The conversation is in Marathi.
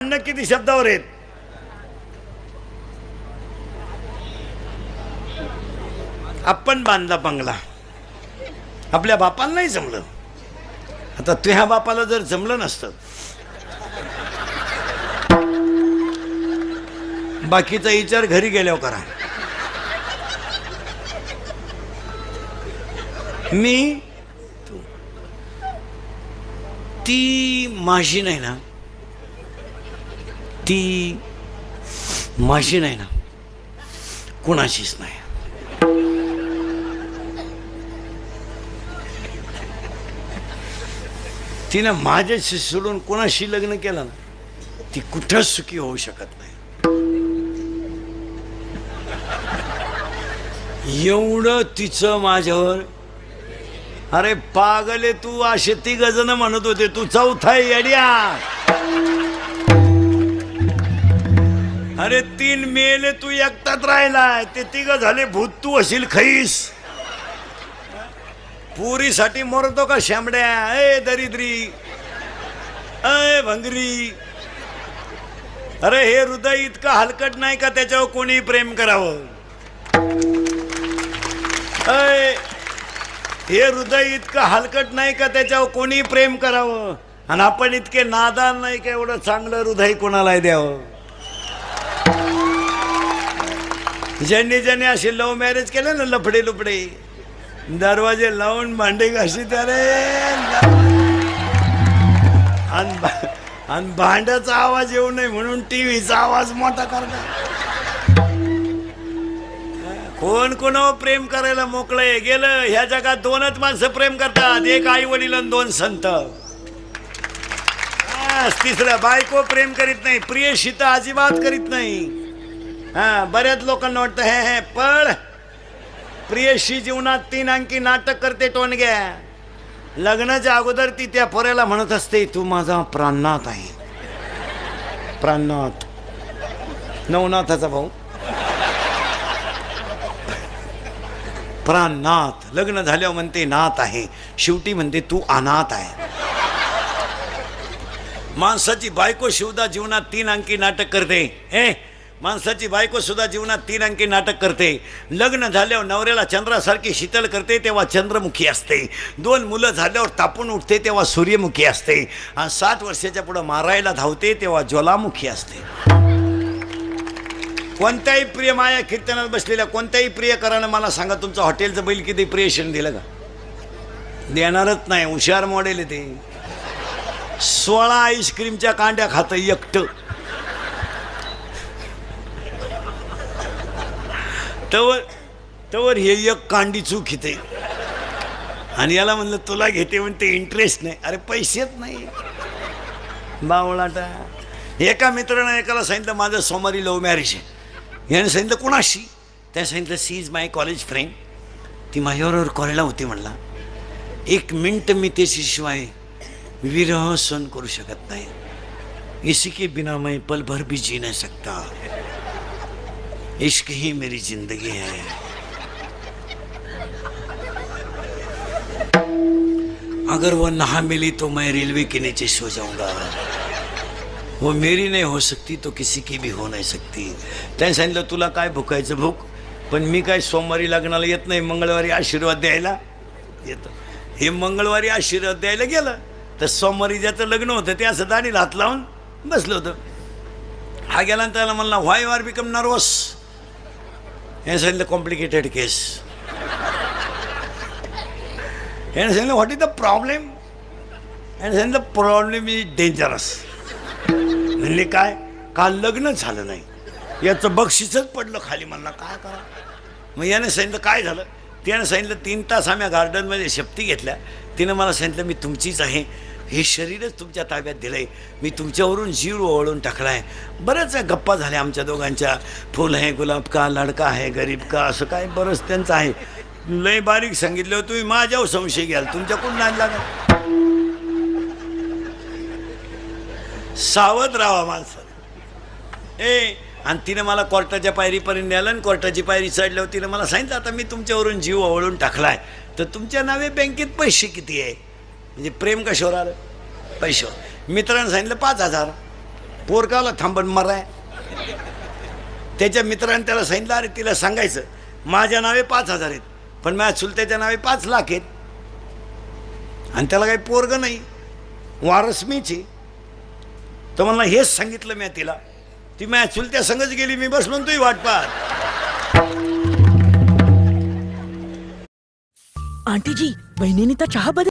भांडणं किती शब्दावर आहेत? आपण बांधला बंगला. आपल्या बापाला नाही जमलं. आता तुझ्या बापाला जर जमलं नसतं. बाकीचा विचार घरी गेल्यावर करा. मी ती. माझी नाही ना ती माझी नाही ना. कुणाचीच नाही. तिनं माझ्याशी सोडून कोणाशी लग्न केलं ना ती कुठंच सुखी होऊ शकत नाही. एवढं तिचं माझ्यावर अरे पागले तू असे ती गजन म्हणत होते तू चौथा येड्या अरे तीन मेले तू एकटाच राहिलाय. ते तिघ झाले भूत तू असेल खैस पुरीसाठी मरतो का शेंबड्या? ए दरिद्री. अय भंगरी. अरे हे हृदय इतकं हलकट नाही का त्याच्यावर कोणी प्रेम करावं? अय हे हृदय इतकं हलकट नाही का त्याच्यावर कोणी प्रेम करावं? आणि आपण इतके नादान नाही का एवढं चांगलं हृदय कोणाला द्यावं? ज्यांनी ज्यांनी असे लव्ह मॅरेज केलं ना लफडे लुपडे दरवाजे लावून भांडे घाशी त्यारे आणि भांड्याचा आवाज येऊ नये म्हणून टीव्हीचा आवाज मोठा करणार कोण कोण प्रेम करायला मोकळं गेलं ह्या जगात दोनच माणसं प्रेम करतात. एक आई वडील आणि दोन संत. तिसरं बायको प्रेम करीत नाही प्रियशी तर अजिबात करीत नाही. हा बऱ्याच लोकांना वाटतं हे हे पळ. प्रियशी जीवनात तीन अंकी नाटक करते टोणग्या लग्नाच्या अगोदर ती त्या पोऱ्याला म्हणत असते तू माझा प्राणनाथ आहे. प्राणनाथ. नवनाथाचा भाऊ. प्राणनाथ. लग्न झाल्यावर म्हणते नाथ आहे. शेवटी म्हणते तू अनाथ आहे. माणसाची बायको शिवदा जीवनात तीन अंकी नाटक करते. ए माणसाची बायको सुद्धा जीवनात तीन अंकी नाटक करते. लग्न झाल्यावर नवऱ्याला चंद्रासारखी शीतल करते तेव्हा चंद्रमुखी असते. दोन मुलं झाल्यावर तापून उठते तेव्हा सूर्यमुखी असते. आणि साठ वर्षाच्या पुढं मारायला धावते तेव्हा ज्वालामुखी असते. कोणत्याही प्रिय माया कीर्तनात बसलेल्या कोणत्याही प्रियकरानं मला सांगा तुमचं हॉटेलचं बैल किती प्रियशन दिलं का? देणारच नाही हुशार मॉडेल आहे ते. सोळा आईस्क्रीमच्या कांड्या खातं एकटं. तवर तवर हे एक कांडी चूक घेते आणि याला म्हणलं तुला घेते म्हणते इंटरेस्ट नाही. अरे पैसेच नाही. बावळाटा. एका मित्रानं एकाला सांगितलं माझं सोमवारी लव्ह मॅरेज आहे. याने सांगितलं कोणाशी? त्या सांगितलं she is my college friend. ती माझ्याबरोबर कॉलेजला होती म्हणला. एक मिनट मी त्याच्याशिवाय विरह सहन करू शकत नाही. इसी के बिना मैं पल भर भी जी नहीं सकता. इश्क ही मेरी जिंदगी है अगर वो नहा मिली तो मैं रेलवे के नीचे सो जाऊंगा वो मेरी नहीं हो सकती तो किसी की भी हो नाही सकती त्याने सांगितलं तुला काय भुकायचं भूक पण मी काय सोमवारी लग्नाला येत नाही मंगळवारी आशीर्वाद द्यायला येतं हे मंगळवारी आशीर्वाद द्यायला गेलं तर सोमवारी ज्याचं लग्न होतं ते असं दाणीला हात लावून बसलं होतं हा गेला त्याला म्हणला व्हाय आर बिकम नर्वस हे सांगितलं कॉम्प्लिकेटेड केस याने सांगितलं व्हॉट इज द प्रॉब्लेम याने सांगितलं प्रॉब्लेम इज डेंजरस म्हणले काय? काल लग्न झालं नाही. याचं बक्षीसच पडलं खाली म्हणला काय करा? मग याने सांगितलं काय झालं? त्यानं सांगितलं तीन तास आम्ही गार्डनमध्ये शेपटी घेतल्या. तिनं मला सांगितलं मी तुमचीच आहे. हे शरीरच तुमच्या ताब्यात दिलं आहे मी तुमच्यावरून जीव ओळून टाकला आहे बऱ्याच गप्पा झाल्या आमच्या दोघांच्या. फुल आहे गुलाब का लडका आहे गरीब का असं काय बरंच त्यांचं आहे. लय बारीक सांगितलं तुम्ही माझ्यावर संशय घ्याल तुमच्याकडून नाही लागत. सावध राहा माणसं. ए आणि तिनं मला कोर्टाच्या पायरीपर्यंत नेलं आणि कोर्टाची पायरी चढल्यावर तिनं मला सांगितलं आता मी तुमच्यावरून जीव ओवळून टाकलाय. तर तुमच्या नावे बँकेत पैसे किती आहे? म्हणजे प्रेम कशावर आलं? पैशावर. मित्रानं सांगितलं पाच हजार. पोरकाला थांबन मराय त्याच्या मित्राने त्याला सांगितलं अरे तिला सांगायचं माझ्या नावे पाच हजार आहेत पण माझ्या चुलत्याच्या नावे पाच लाख आहेत. आणि त्याला काही पोरग नाही. वारस मीच आहे. तर मला हेच सांगितलं मी तिला. ती माझ्या चुलत्या संगच गेली मी बसलो तुही वाट पाहत. आंटीजी बहिणीने तर चहा बदल